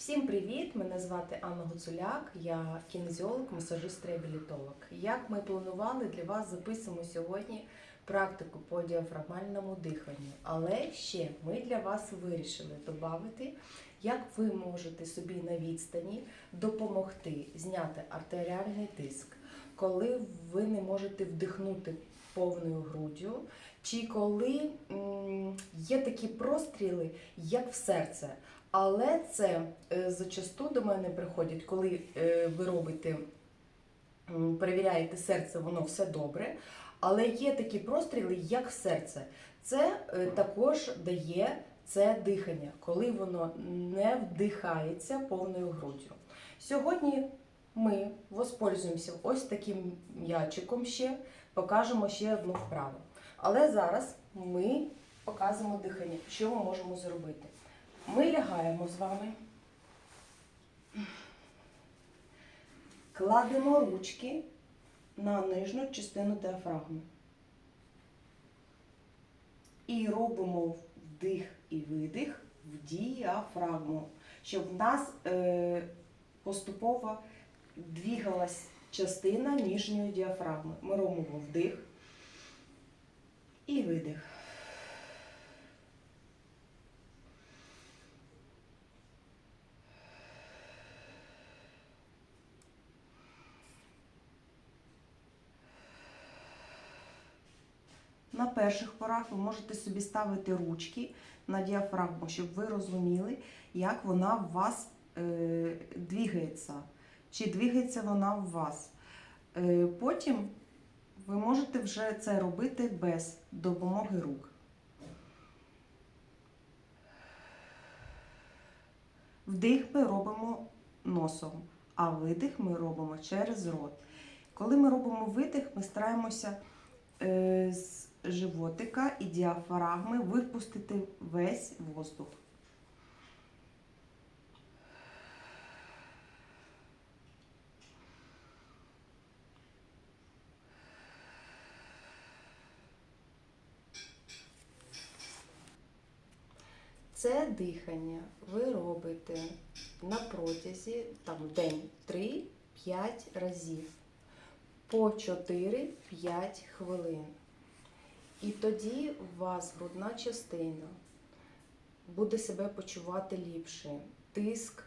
Всім привіт! Мене звати Анна Гуцуляк, я кінезіолог, масажист реабілітолог. Як ми планували, для вас записуємо сьогодні практику по діафрагмальному диханню. Але ще ми для вас вирішили додати, як ви можете собі на відстані допомогти зняти артеріальний тиск, коли ви не можете вдихнути повною груддю, чи коли є такі простріли, як в серце. Але це е, зачасту до мене приходять, коли е, ви робите, перевіряєте серце, воно все добре. Але є такі простріли, як серце. Це е, також дає це дихання, коли воно не вдихається повною груддю. Сьогодні ми воспользуємося ось таким м'ячиком ще, покажемо ще одну вправу. Але зараз ми показуємо дихання, що ми можемо зробити. Ми лягаємо з вами, кладемо ручки на нижню частину діафрагми. І робимо вдих і видих в діафрагму, щоб в нас е, поступово двігалась частина нижньої діафрагми. Ми робимо вдих і видих. На перших порах ви можете собі ставити ручки на діафрагму, щоб ви розуміли, як вона в вас е, двігається, чи двігається вона в вас. Е, потім ви можете вже це робити без допомоги рук. Вдих ми робимо носом, а видих ми робимо через рот. Коли ми робимо видих, ми стараємося е, животика і діафрагми випустити весь воздух. Це дихання ви робите на протязі там, день 3-5 разів по 4-5 хвилин. І тоді у вас грудна частина буде себе почувати ліпше, тиск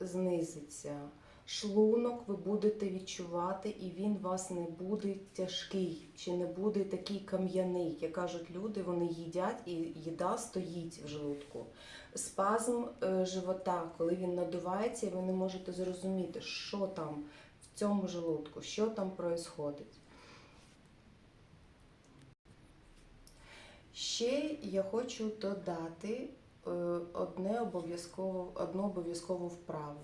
знизиться, шлунок ви будете відчувати, і він вас не буде тяжкий, чи не буде такий кам'яний. Як кажуть люди, вони їдять і їда стоїть в желудку. Спазм е, живота, коли він надувається, і ви не можете зрозуміти, що там в цьому желудку, що там відбувається. Ще я хочу додати е, одне обов'язково, одну обов'язкову вправу.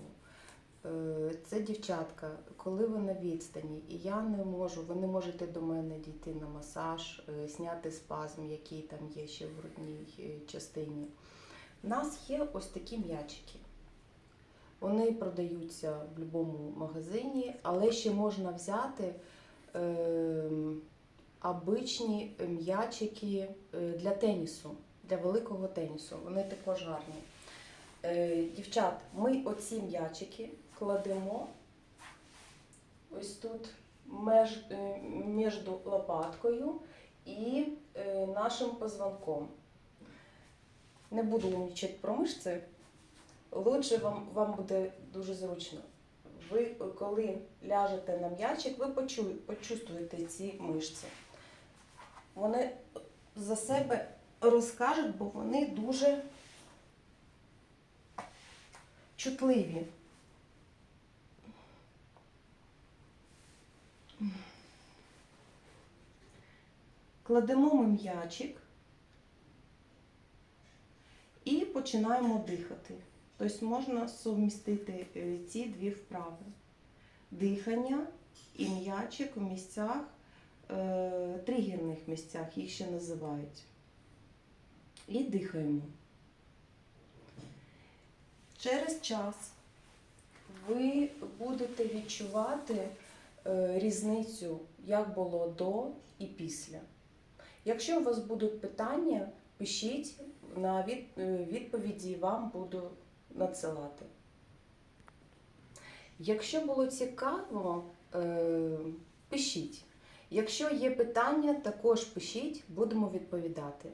Е, Це дівчатка, коли ви на відстані, і я не можу, ви не можете до мене дійти на масаж, е, зняти спазм, який там є ще в грудній частині. У нас є ось такі м'ячики. Вони продаються в будь-якому магазині, але ще можна взяти. Е, обичні м'ячики е, для тенісу, для великого тенісу. Вони також гарні. Е, Дівчат, ми оці м'ячики кладемо ось тут е, між лопаткою і нашим позвонком. Не буду умнічати про мишці. Лучше вам, вам буде дуже зручно. Ви, коли ляжете на м'ячик, ви почу, почувствуєте ці мишці вони за себе розкажуть, бо вони дуже чутливі. Кладемо ми м'ячик і починаємо дихати. Тобто можна совмістити е, ці дві вправи. Дихання і м'ячик у місцях тригерних місцях, їх ще називають. І дихаємо. Через час ви будете відчувати е, різницю, як було до і після. Якщо у вас будуть питання, пишіть на е, відповіді, вам буду надсилати. Якщо було цікаво, е, пишіть. Якщо є питання, також пишіть, будемо відповідати.